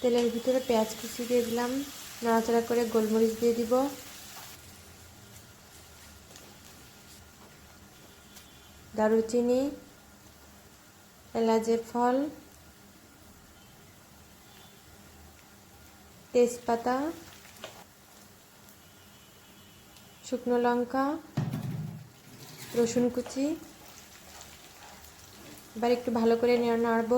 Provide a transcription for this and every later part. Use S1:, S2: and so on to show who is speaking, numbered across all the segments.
S1: তেলের ভিতরে পেঁয়াজ কুচি দিয়ে দিলাম। নাড়াচাড়া করে গোলমরিচ দিয়ে দিব। দারুচিনি, এলাচের ফল, তেজপাতা, শুকনো লঙ্কা, রসুন কুচি। এবার একটু ভালো করে নাড়ব।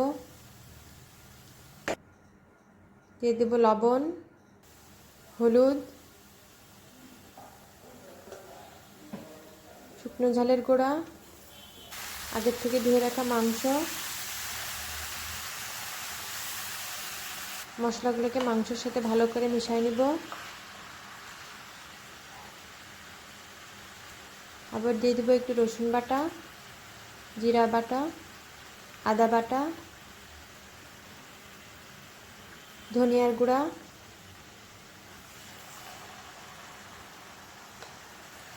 S1: দিয়ে দেব লবণ, হলুদ, শুকনো ঝালের গুঁড়া, আগের থেকে ধুয়ে রাখা মাংস। মশলাগুলোকে মাংসের সাথে ভালো করে মিশিয়ে নিব। আবার দিয়ে দেবো একটু রসুন বাটা, জিরা বাটা, আদা বাটা ধনিয়ার গুঁড়া,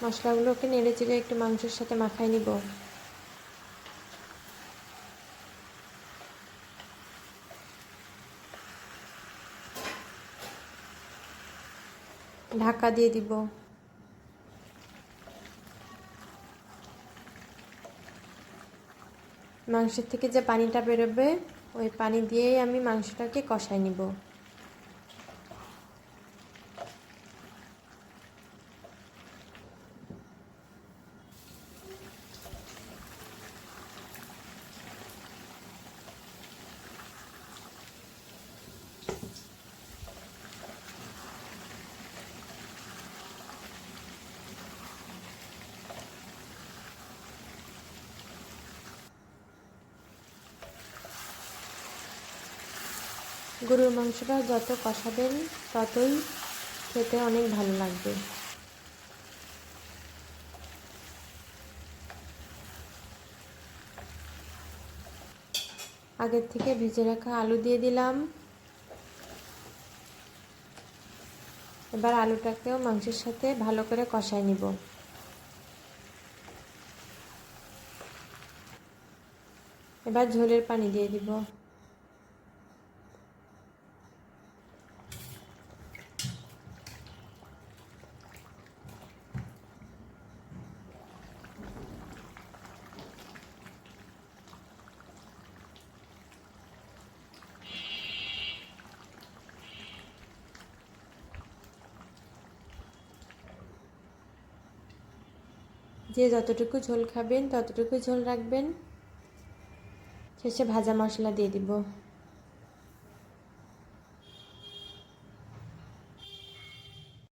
S1: মশলাগুলোকে নেড়ে চেড়ে একটু মাংসের সাথে মাখাই নিব। ঢাকা দিয়ে দিব। মাংসের থেকে যে পানিটা বেরোবে, ওই পানি দিয়েই আমি মাংসটাকে কষাই নিব। গরুর মাংসটা যত কষাবেন, ততই খেতে অনেক ভালো লাগবে। আগের থেকে ভিজে রাখা আলু দিয়ে দিলাম। এবার আলুটাকেও মাংসের সাথে ভালো করে কষাই নিব। এবার ঝোলের পানি দিয়ে দিব। যে যতটুকু ঝোল খাবেন ততটুকু ঝোল রাখবেন। শেষে ভাজা মশলা দিয়ে দিব।